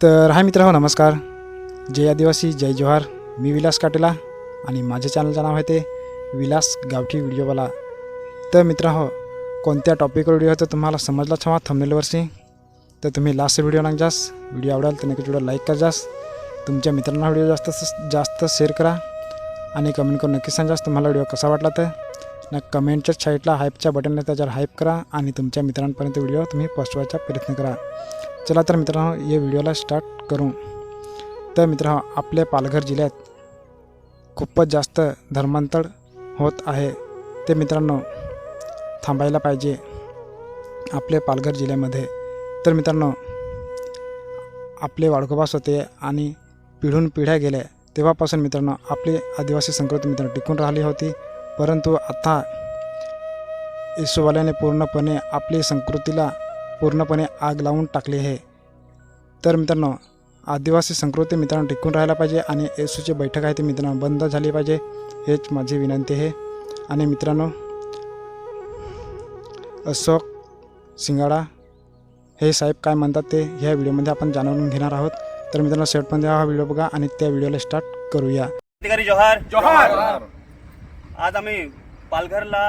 तर हाय मित्र हो नमस्कार. जय आदिवासी जय जोहार. मी विलास काटेला आणि माझ्या चॅनलचं नाव आहे ते विलास गावठी व्हिडिओवाला तर मित्र हो कोणत्या टॉपिकवर व्हिडिओ तर तुम्हाला समजलाच हवा थंबनेलवरशी तर तुम्ही लास्ट व्हिडिओ ना जास व्हिडिओ आवडाल तर नक्कीच व्हिडिओ लाईक कर जास. तुमच्या मित्रांना व्हिडिओ जास्त जास्त शेअर करा आणि कमेंट करून नक्की सांगास तुम्हाला व्हिडिओ कसा वाटला तर. ना कमेंटच्या साईडला हाईपच्या बटनला त्याच्यावर हाईप करा आणि तुमच्या मित्रांपर्यंत व्हिडिओ तुम्ही पोचवायचा प्रयत्न करा. चला तर मित्रांनो या व्हिडिओला स्टार्ट करू. तर मित्रांनो आपल्या पालघर जिल्ह्यात खूपच जास्त धर्मांतर होत आहे. ते मित्रांनो थांबायला पाहिजे आपल्या पालघर जिल्ह्यामध्ये. तर मित्रांनो आपले वाडगोबास होते आणि पिढून पिढ्या गेल्या. तेव्हापासून मित्रांनो आपली आदिवासी संस्कृती मित्रांनो टिकून राहिली होती. परंतु आता येसूवाल्याने पूर्णपणे आपली संस्कृतीला पूर्णपणे आग लावून टाकली आहे. तर मित्रांनो आदिवासी संस्कृती मित्रांनो टिकून राहायला पाहिजे आणि येसूची बैठक आहे ती मित्रांनो बंद झाली पाहिजे हेच माझी विनंती आहे. आणि मित्रांनो अशोक सिंगाडा हे साहेब काय म्हणतात ते ह्या व्हिडिओमध्ये आपण जाणून घेणार आहोत. तर मित्रांनो शेवटपर्यंत हा व्हिडिओ बघा आणि त्या व्हिडिओला स्टार्ट करूया. अधिकारी जोहार जोहार! आज आम्ही पालघरला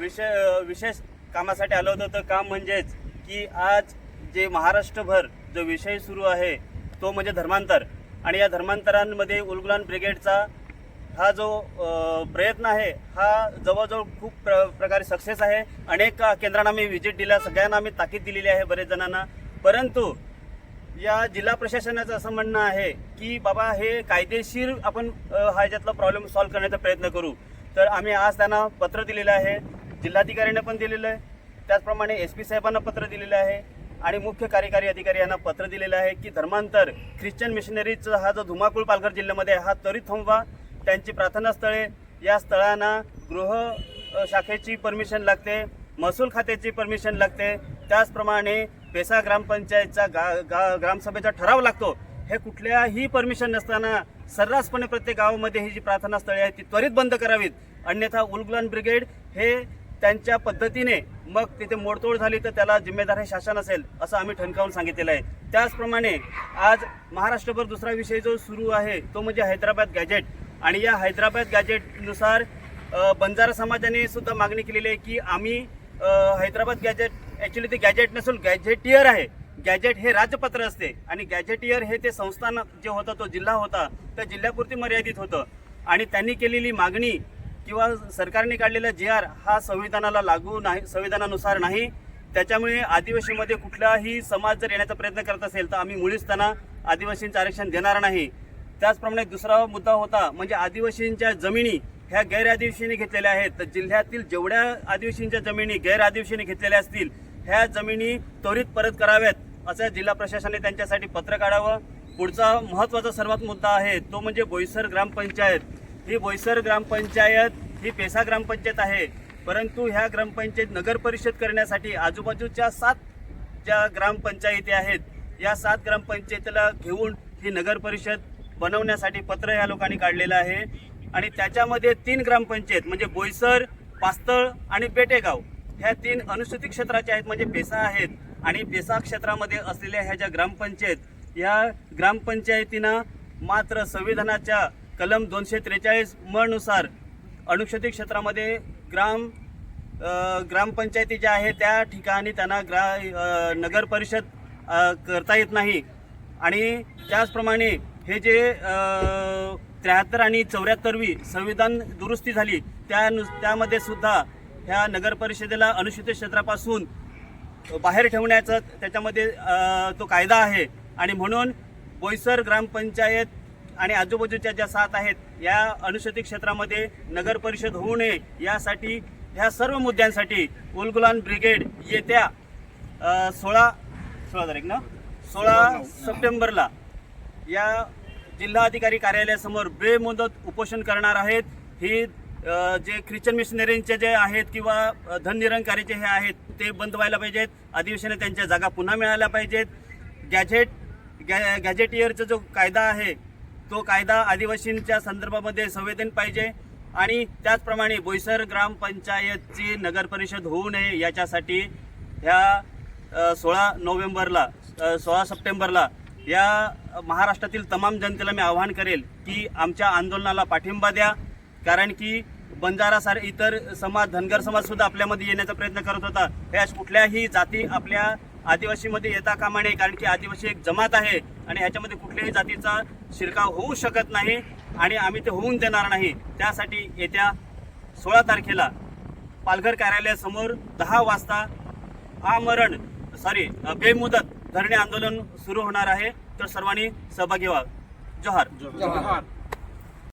विशे विशेष कामासाठी आलो होतो. तर काम म्हणजेच की आज जे महाराष्ट्रभर जो विषय सुरू आहे तो म्हणजे धर्मांतर. आणि या धर्मांतरांमध्ये उलगुलान ब्रिगेडचा हा जो प्रयत्न आहे हा जवळजवळ खूप प्र प्रकारे सक्सेस आहे. अनेक केंद्रांना मी व्हिजिट दिल्या सगळ्यांना आम्ही ताकीद दिलेली आहे बरेच जणांना. परंतु या जिल्हा प्रशासनाचं असं म्हणणं आहे की बाबा हे कायदेशीर आपण हा याच्यातला प्रॉब्लेम सॉल्व्ह करण्याचा प्रयत्न करू. तर आम्ही आज त्यांना पत्र दिलेलं आहे जिल्हाधिकाऱ्यांना पण दिलेलं आहे त्याचप्रमाणे एस पी साहेबांना पत्र दिलेलं आहे आणि मुख्य कार्यकारी अधिकारी यांना पत्र दिलेलं आहे की धर्मांतर ख्रिश्चन मिशनरीचा हा जो धुमाकूळ पालघर जिल्ह्यामध्ये आहे, हा त्वरित थांबवा. त्यांची प्रार्थना स्थळे या स्थळांना गृह शाखेची परमिशन लागते महसूल खात्याची परमिशन लागते. त्याचप्रमाणे पेसा ग्रामपंचायतचा गा गा ग्रामसभेचा ठराव लागतो. हे कुठल्याही परमिशन नसताना सर्रासपणे प्रत्येक गावामध्ये ही जी प्रार्थना स्थळे आहेत ती त्वरित बंद करावीत. अन्यथा उलगुलन ब्रिगेड हे त्यांच्या पद्धतीने मग तिथे मोडतोड झाली तर त्याला जिम्मेदार हे शासन असेल असं आम्ही ठणकावून सांगितलेलं आहे. त्याचप्रमाणे आज महाराष्ट्रभर दुसरा विषय जो सुरू आहे तो म्हणजे हैदराबाद गॅजेट आणि या हैदराबाद गॅजेटनुसार बंजारा समाजाने सुद्धा मागणी केलेली आहे की आम्ही हैदराबाद गॅजेट ॲक्च्युली ते गॅजेट नसून गॅजेटियर आहे. गॅजेट हे राजपत्र असते आणि गॅजेटियर हे ते संस्थान जे होतं तो जिल्हा होता त्या जिल्ह्यापुरती मर्यादित होतं. आणि त्यांनी केलेली मागणी किंवा सरकारने काढलेला जे आर हा संविधानाला लागू नाही संविधानानुसार नाही. त्याच्यामुळे आदिवासीमध्ये कुठलाही समाज जर येण्याचा प्रयत्न करत असेल तर आम्ही मुळीच त्यांना आदिवासींचं आरक्षण देणार नाही. त्याचप्रमाणे दुसरा मुद्दा होता म्हणजे आदिवासींच्या जमिनी ह्या गैर आदिवासींनी घेतलेल्या आहेत. तर जिल्ह्यातील जेवढ्या आदिवासींच्या जमिनी गैर आदिवासींनी घेतलेल्या असतील ह्या जमिनी त्वरित परत कराव्यात असं जिल्हा प्रशासनाने त्यांच्यासाठी पत्र काढावं. पुढचा महत्त्वाचा सर्वात मुद्दा आहे तो म्हणजे बोईसर ग्रामपंचायत. ही बोईसर ग्रामपंचायत ही पेसा ग्रामपंचायत आहे. परंतु ह्या ग्रामपंचायत नगर परिषद करण्यासाठी आजूबाजूच्या सात ज्या ग्रामपंचायती आहेत या सात ग्रामपंचायतीला घेऊन ही नगर परिषद बनवण्यासाठी पत्र या लोकांनी काढलेलं आहे. आणि त्याच्यामध्ये तीन ग्रामपंचायत म्हणजे बोईसर पास्तळ आणि बेटेगाव ह्या तीन अनुसूचित क्षेत्राच्या आहेत म्हणजे पेसा आहेत. आणि पेसा क्षेत्रामध्ये असलेल्या ह्या ज्या ग्रामपंचायत या ग्रामपंचायतींना मात्र संविधानाच्या कलम दोनशे त्रेचाळीस म नुसार अनुसूचित क्षेत्रामध्ये ग्राम ग्रामपंचायती ज्या आहे त्या ठिकाणी त्यांना ग्रा नगर परिषद करता येत नाही. आणि त्याचप्रमाणे हे जे त्र्याहत्तर आणि चौऱ्याहत्तरवी संविधान दुरुस्ती झाली त्यानु त्यामध्ये सुद्धा ह्या नगर परिषदेला अनुसूचित क्षेत्रापासून बाहेर ठेवण्याचा त्याच्यामध्ये तो कायदा आहे. आणि म्हणून बोईसर ग्रामपंचायत आणि आजूबाजूच्या ज्या सात आहेत या अनुसूचित क्षेत्रामध्ये नगर परिषद होऊ नये यासाठी ह्या सर्व मुद्द्यांसाठी उलगुलान ब्रिगेड येत्या सोळा सोळा तारीख ना? सोळा सप्टेंबरला या जिल्हाधिकारी कार्यालयासमोर बेमुदत उपोषण करणार आहेत. ही जे ख्रिश्चन मिशनरींचे जे आहेत किंवा धननिरंकारीचे हे आहेत ते बंद व्हायला पाहिजेत. अधिवेशने त्यांच्या जागा पुन्हा मिळायला पाहिजेत. गॅझेट गॅ गॅझेटियरचा जो कायदा आहे तो कायदा आदिवासींच्या संदर्भामध्ये संवेदन पाहिजे आणि त्याचप्रमाणे बोईसर ग्रामपंचायतची नगर परिषद होऊ नये याच्यासाठी ह्या सोळा नोव्हेंबरला सोळा सप्टेंबरला या महाराष्ट्रातील तमाम जनतेला मी आवाहन करेल की आमच्या आंदोलनाला पाठिंबा द्या. कारण की बंजारा सारे इतर समाज धनगर समाजसुद्धा आपल्यामध्ये येण्याचा प्रयत्न करत होता. हे कुठल्याही जाती आपल्या आदिवासीमध्ये येता कामा नये कारण की आदिवासी एक जमात आहे आणि ह्याच्यामध्ये कुठल्याही जातीचा शिरकाव होऊ शकत नाही आणि आम्ही ते होऊन देणार नाही. त्यासाठी येत्या सोळा तारखेला पालघर कार्यालयासमोर दहा वाजता आमरण सॉरी बेमुदत धरणे आंदोलन सुरू होणार आहे. तर सर्वांनी सहभागी व्हा. जोहार. जोहार.